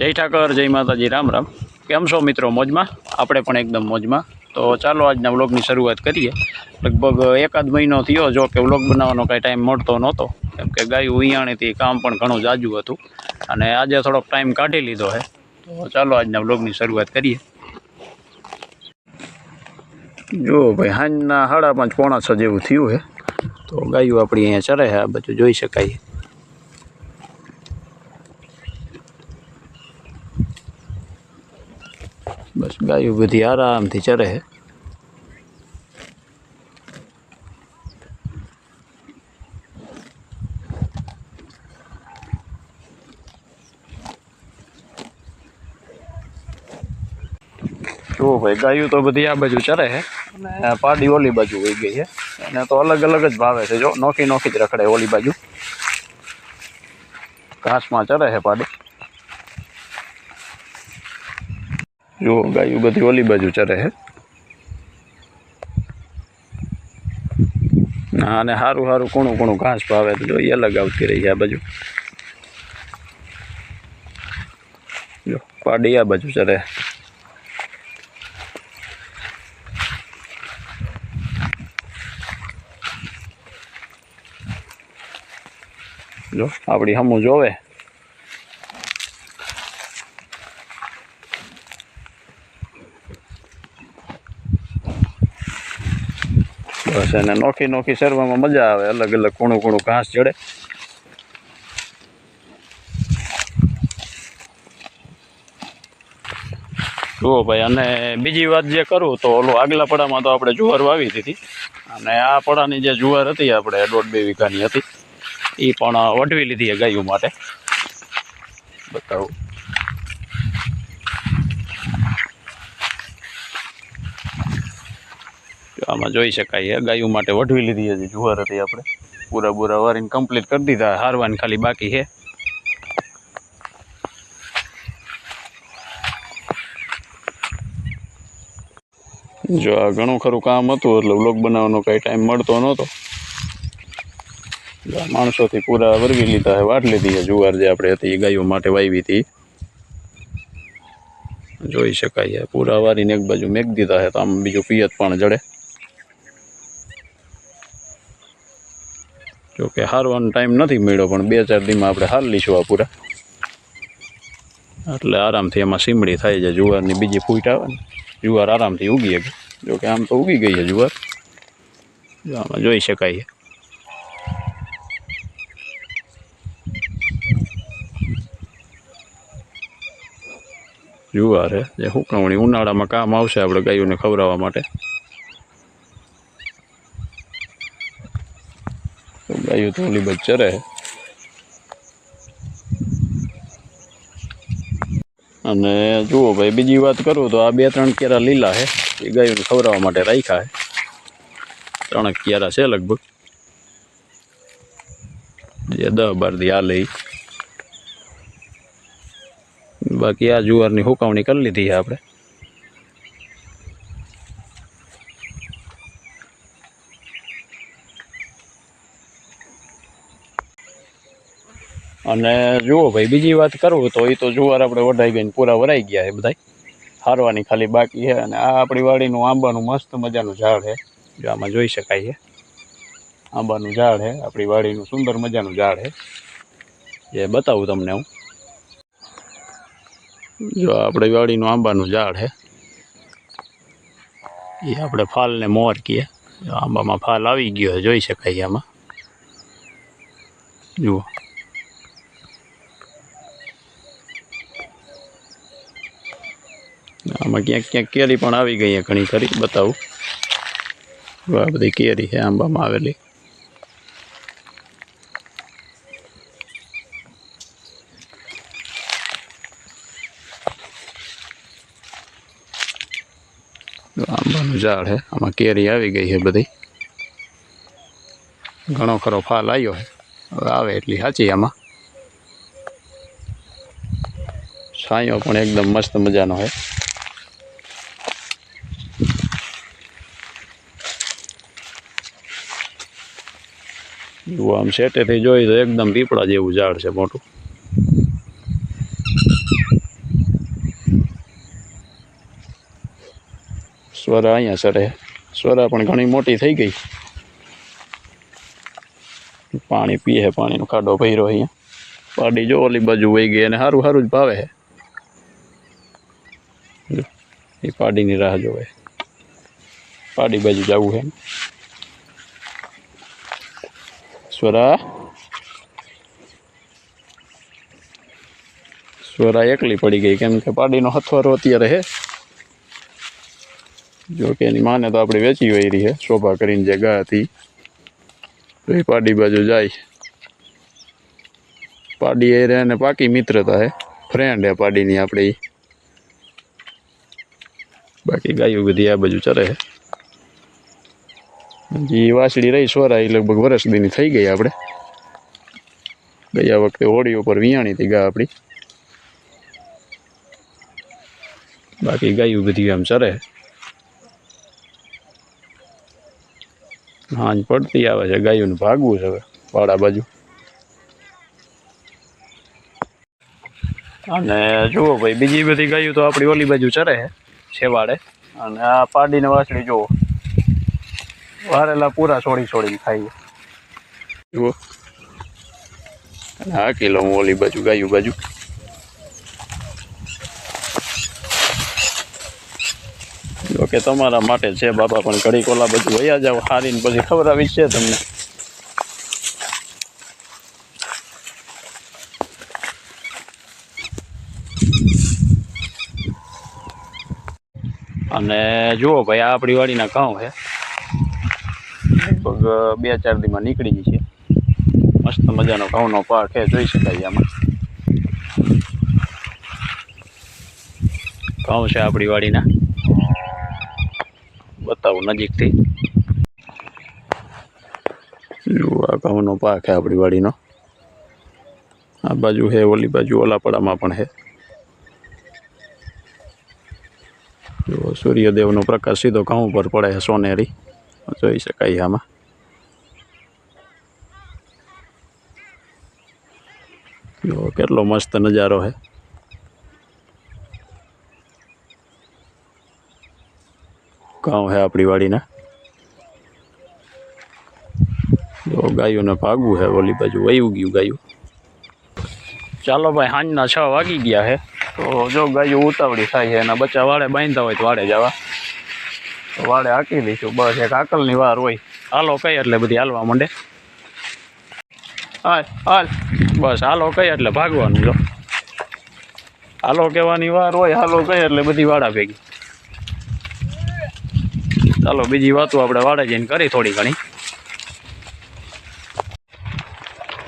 જય ઠાકર, જય માતાજી, રામ રામ. કેમ છો મિત્રો? મોજમાં? આપણે પણ એકદમ મોજમાં. તો ચાલો આજના વ્લોગની શરૂઆત કરીએ. લગભગ એકાદ મહિનો થયો જો કે વ્લોગ બનાવવાનો કાંઈ ટાઈમ મળતો નહોતો. કેમ કે ગાયું ઉયાણીથી કામ પણ ઘણું જાજુ હતું. અને આજે થોડોક ટાઈમ કાઢી લીધો છે તો ચાલો આજના વ્લોગની શરૂઆત કરીએ. જો ભાઈ સાંજના સાડા પાંચ, પોણા છ જેવું થયું છે તો ગાયું આપણી અહીંયા ચરે છે આ બધું જોઈ શકાય. બસ ગાયું બધી આરામથી ચરે છે જુઓ ભાઈ ગાયું તો બધી આ બાજુ ચરે છે અને પાડી ઓલી બાજુ વહી ગઈ છે અને તો અલગ અલગ જ ભાવે છે જો નોખી નોખી જ રખડે ઓલી બાજુ ઘાસમાં ચરે છે પાડી જુઓ, ગાયું બધી ઓલી બાજુ ચરે છે અને સારું સારું કૂણું કૂણું ઘાસ ભાવે તો જો એ અલગ આવતી રહી આ બાજુ. જો, પાડી આ બાજુ ચરે. જો આપણી હમું જોવે? બસ અને નોખી નોખી સરવામાં મજા આવે. અલગ અલગ કૂણું કૂણું ઘાસ ચડે જુઓ ભાઈ, અને બીજી વાત જે કરું તો ઓલું આગલા પડામાં તો આપણે જુવાર વાવી દીધી. અને આ પડાની જે જુવાર હતી આપણે, દોઢ બે વીઘાની હતી એ પણ વઢવી લીધી છે ગાયું માટે. બતાવું. આમાં જોઈ શકાય ગાયું માટે વઢવી લીધી હતી જુવાર હતી આપણે. પૂરા પૂરા વારીને કમ્પ્લીટ કરી દીધા. હારવાની ખાલી બાકી છે. જો આ ઘણું ખરું કામ હતું, એટલે વ્લોગ બનાવવાનો કાંઈ ટાઈમ મળતો નહોતો. માણસોથી પૂરા વરવી લીધા છે. વાટ લીધી છે જુવાર જે આપણે હતી ગાયો માટે વાવી હતી. જોઈ શકાય છે. પૂરા વારીને એક બાજુ મેક દીધા છે, તો આમ બીજું પિયત પણ જડે. જો કે હારવાનો ટાઈમ નથી મળ્યો, પણ બે ચાર દીમાં આપણે હાર લઈશું આ પૂરા. એટલે આરામથી એમાં સીમડી થાય છે, જુવારની બીજી ફૂટ આવે ને, જુવાર આરામથી ઉગી શકે. જોકે આમ તો ઉગી ગઈ છે જુવાર. આમાં જોઈ શકાય જુવાર હે જે હુકવણી ઉનાળામાં કામ આવશે આપણે ગાયોને ખવડાવવા માટે. ગાયો તો ઓલી ચરે. અને જુઓ ભાઈ, બીજી વાત કરું તો આ બે ત્રણ કેરા લીલા છે એ ગાયોને ખવડાવવા માટે રાખ્યા છે ત્રણ કેરા છે લગભગ. જે દસ બારથી આ લઈ બાકી આ જુવારની હુકવણી કરી લીધી છે આપણે. અને જુઓ ભાઈ, બીજી વાત કરું તો એ તો જુવાર આપણે વઢાઈ ગઈને પૂરા વરાઈ ગયા છે બધા હારવાની ખાલી બાકી છે અને આ આપણી વાડીનું આંબાનું મસ્ત મજાનું ઝાડ છે. જો આમાં જોઈ શકાય છે. આંબાનું ઝાડ છે, આપણી વાડીનું સુંદર મજાનું ઝાડ છે. જે બતાવું તમને હું. જો આપણી વાડીનું આંબાનું ઝાડ છે. એ આપણે ફાલને મોર કહીએ આંબામાં ફાલ આવી ગયો જોઈ શકાય આમાં. જુઓ. આમાં ક્યાંક ક્યાંક કેરી પણ આવી ગઈ ઘણી ખરી, બતાવું. આ બધી કેરી છે, આંબામાં આવેલી. આંબાનું ઝાડ છે, આમાં કેરી આવી ગઈ છે બધી. ઘણો ખરો ફાલ આવ્યો છે, હવે આવે એટલી સાચી આમાં. છાંયો પણ એકદમ મસ્ત મજાનો છે. એવું આમ સેટેથી જોઈ તો એકદમ પીપળા જેવું ઝાડ છે મોટું. સ્વરા અહીંયા સરે. સ્વરા પણ ઘણી મોટી થઈ ગઈ. પાણી પીએ પાણીનો ખાડો ભર્યો અહીંયા. પાડી જો ઓલી બાજુ વહી ગઈ અને સારું સારું જ ભાવે છે એ પાડીની રાહ જોવે પાડી બાજુ જવું છે સ્વરા સ્વરા એકલી પડી ગઈ કેમ કે પાડીનો હથવારો અત્યારે હે જો કે એની માને તો આપણે વેચી વહી રહી છે શોભા કરીને જે ગા હતી તો એ પાડી બાજુ જાય પાડી એ રહે ને પાકી મિત્રતા હે ફ્રેન્ડ હે પાડીની આપણે બાકી ગાયું બધી આ બાજુ ચરે છે હજી વાસળી રહી સોરા એ લગભગ વર્ષ દીની થઈ ગઈ આપણે. ગયા વખતે હોળી ઉપર વિયાણી હતી ગા આપણી બાકી ગાયું બધી આમ ચરે. હાંજ પડતી આવે છે ગાયું ભાગવું છે હવે, વાડા બાજુ. અને જુઓ ભાઈ, બીજી બધી ગાયું તો આપણી ઓલી બાજુ ચરે છે, છેવાડે. અને આ પાડીને વાસળી જુઓ. વારેલા પૂરા છોડી છોડીને ખાઈએ. જુઓ. આ કિલો હું ઓલી બાજુ, ગાયું બાજુ. જોકે તમારા માટે છે બાપા પણ ઘડીક કોલા બધું વયા જાવ હારીને પછી ખબર આવી છે તમને. અને જુઓ ભાઈ આપણી વાડીના ઘઉં છે. લગભગ બે ચાર દીમાં નીકળી ગઈ છે મસ્ત મજાનો ઘઉંનો પાક છે, જોઈ શકાય આમાં. ઘઉં છે આપણી વાડીના. બતાવું નજીકથી. આ ઘઉંનો પાક છે આપણી વાડીનો. આ બાજુ છે, ઓલી બાજુ ઓલાપડામાં પણ છે. સૂર્યદેવનો પ્રકાશ સીધો ઘઉં પર પડે સોનેરી. જોઈ શકાય આમાં. જુઓ કેટલો મસ્ત નજારો છે ઘઉં છે આપણી વાડીના. જો ગાયોને ભાગવું છે ઓલી બાજુ વયું ગયું ગાયું. ચાલો ભાઈ સાંજના છ વાગી ગયા છે તો જો ગાયું ઉતાવળી થાય છે એના બચ્ચા વાડે બાંધતા હોય તો વાડે જવા. વાડે હાકી લઈશું બસ એક આકલની વાર હોય. હાલો કઈ એટલે બધી હાલવા માંડે. હાલ હાલ. બસ, હાલો કઈ એટલે ભાગવાનું, જો. હાલો કહેવાની વાર હોય, હાલો કઈ એટલે બધી વાડા ભેગી. ચાલો, બીજી વાતો આપણે વાડે જઈને કરી થોડી ઘણી.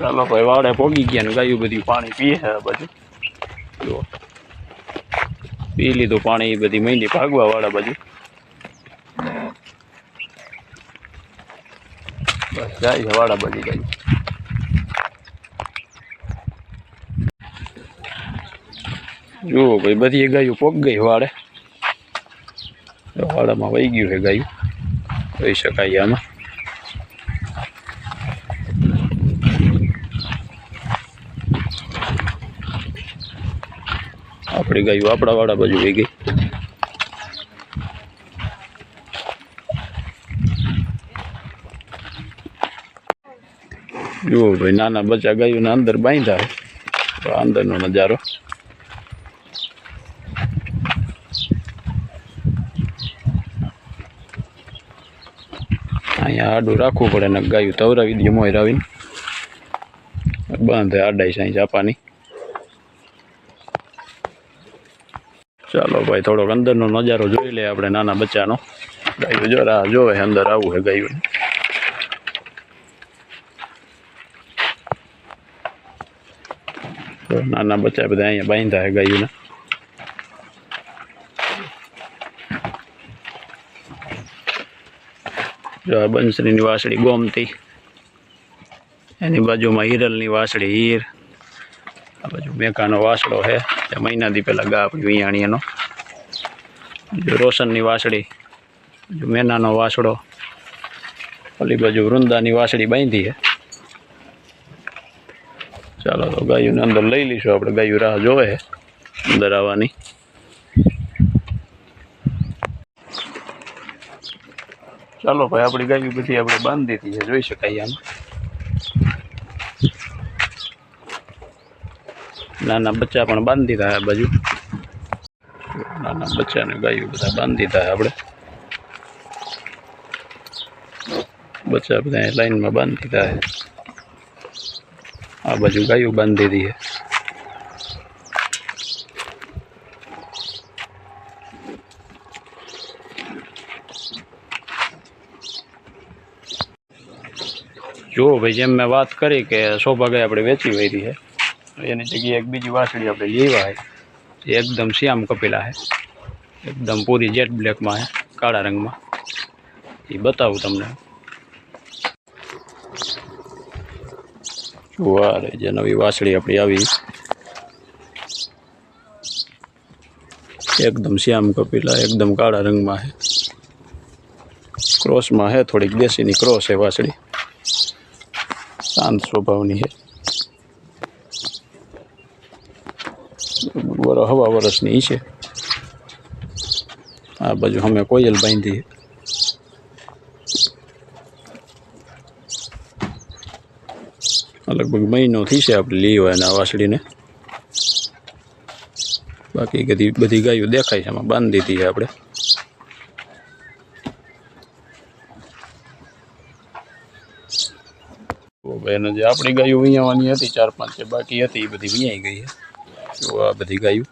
ચાલો, ભાઈ, વાડે પોગી ગયા ને ગાયું બધું પાણી પીએ બધું જુઓ પી લીધું પાણી, એ બધી મહિની ભાગવા વાળા બાજુ. બસ, જાય વાડા બાજુ ગાયું જુઓ ભાઈ, બધી એ ગાયું પોક ગઈ વાડે વાડામાં વહી ગયું છે ગાયું. કહી શકાય આમાં. આપણી ગાયું આપણા વાડા બાજુ વહી ગઈ. જુઓ ભાઈ, નાના બચ્ચા ગાયોને અંદર બાંધ્યા અંદરનો નજારો. અહીંયા આડું રાખવું પડે ને ગાયું તવરાવી દઈએ મોયરાવીને બાંધે આડાઈ સાંઈ ચાપાની. ચાલો ભાઈ, થોડોક અંદરનો નજારો જોઈ લઈએ આપણે નાના બચ્ચાનો. ગાયું જો રાહ જોવે છે અંદર આવું છે ગાયું. નાના બચ્ચા બધા અહીંયા બાંધ્યા છે ગાયુંને. જો આ બંસરીની વાસળી ગોમતી, એની બાજુમાં હિરલની વાસળી હીર, આ બાજુ મેકાનો વાસળો છે તે મહિનાથી પહેલાં ગા આપણી વિયાણી એનો જો રોશનની વાસળી, જો મેનાનો વાસળો, ઓલી બાજુ વૃંદાની વાસળી બાંધી છે. ચાલો તો ગાયુંને અંદર લઈ લઈશું, આપણે ગાયું રાહ જોવે અંદર આવવાની. ચાલો ભાઈ, આપણી ગાયું બધી આપણે બાંધી દીધી છે, જોઈ શકાય આમ. નાના બચ્ચા પણ બાંધી દીધા આ બાજુ. નાના બચ્ચાને ગાયું બધા બાંધી દીધા આપણે. બચ્ચા બધા લાઈનમાં બાંધી દીધા આ બાજુ ગાયું બાંધી દીધી છે. જુઓ ભાઈ જેમ મેં વાત કરી કે શોભા ગાય આપણે વેચી વળી છે, એની જગ્યાએ એક બીજી વાસળી આપણે લેવા છે, જે એકદમ શ્યામ કપિલા છે, એકદમ પૂરી જેટ બ્લેકમાં છે, કાળા રંગમાં. એ બતાવું તમને. જુઓ આ રહી જે નવી વાસળી આપણી આવી. એકદમ શ્યામ કપિલા, એકદમ કાળા રંગમાં છે. ક્રોસમાં છે થોડીક દેશીની ક્રોસ છે વાસળી શાંત સ્વભાવની છે. હવા વરસની છે. આ બાજુ અમે કોયલ બાંધી લગભગ મહિનો થઈ છે આપણે લઈ એના વાસળીને બાકી બધી બધી ગાયો દેખાય છે એમાં બાંધી દીધી છે આપણે. એને જે આપણી ગાયો વિયાવાની હતી, ચાર પાંચ છે, બાકી હતી, એ બધી વિયાઈ ગઈ છે. જો આ બધી ગાયું.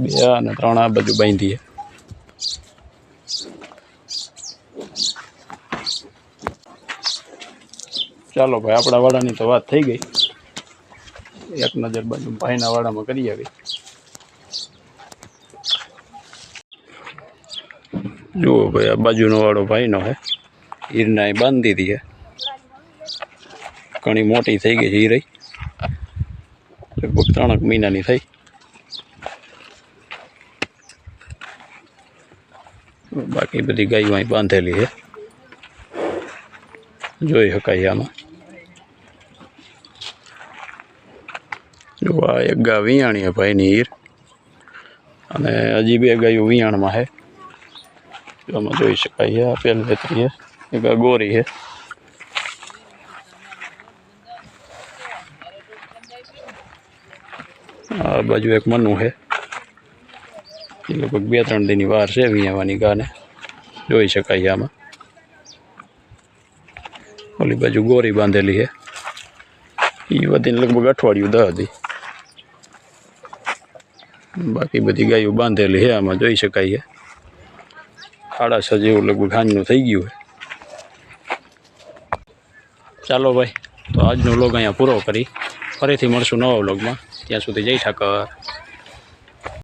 બે અને ત્રણ આ બાજુ બાંધી ચાલો ભાઈ, આપણા વાડાની તો વાત થઈ ગઈ. એક નજર બાજુ ભાઈના વાડામાં કરી આવી જુઓ ભાઈ, આ બાજુનો વાળો ભાઈનો હે હીરના બાંધી દીધી ઘણી મોટી થઈ ગઈ છે હીરઈ લગભગ ત્રણક મહિનાની થઈ. બાકી બધી ગાયો અહીં બાંધેલી છે. જોઈ શકાય આમાં. જો આ એક ગા વિયાણી છે ભાઈની હીર અને હજી બે ગાયો વિયાણમાં છે. આમાં જોઈ શકાય છે આ પહેલી છે એક ગોરી છે. આ બાજુ એક મનુ છે. એ લગભગ બે ત્રણ દિનની વાર છે વિયાવાની ગાને. જોઈ શકાય આમાં. ઓલી બાજુ ગોરી બાંધેલી છે. એ વધીને લગભગ અઠવાડિયું દહ હતી. બાકી બધી ગાયો બાંધેલી છે આમાં, જોઈ શકાય છે. સાડા જેવું લગભગ હાંજનું થઈ ગયું છે. ચાલો ભાઈ, તો આજનો લોગ અહીંયા પૂરો કરી. ફરીથી મળશું નવા વ્લોગમાં ત્યાં સુધી જય ઠાકર.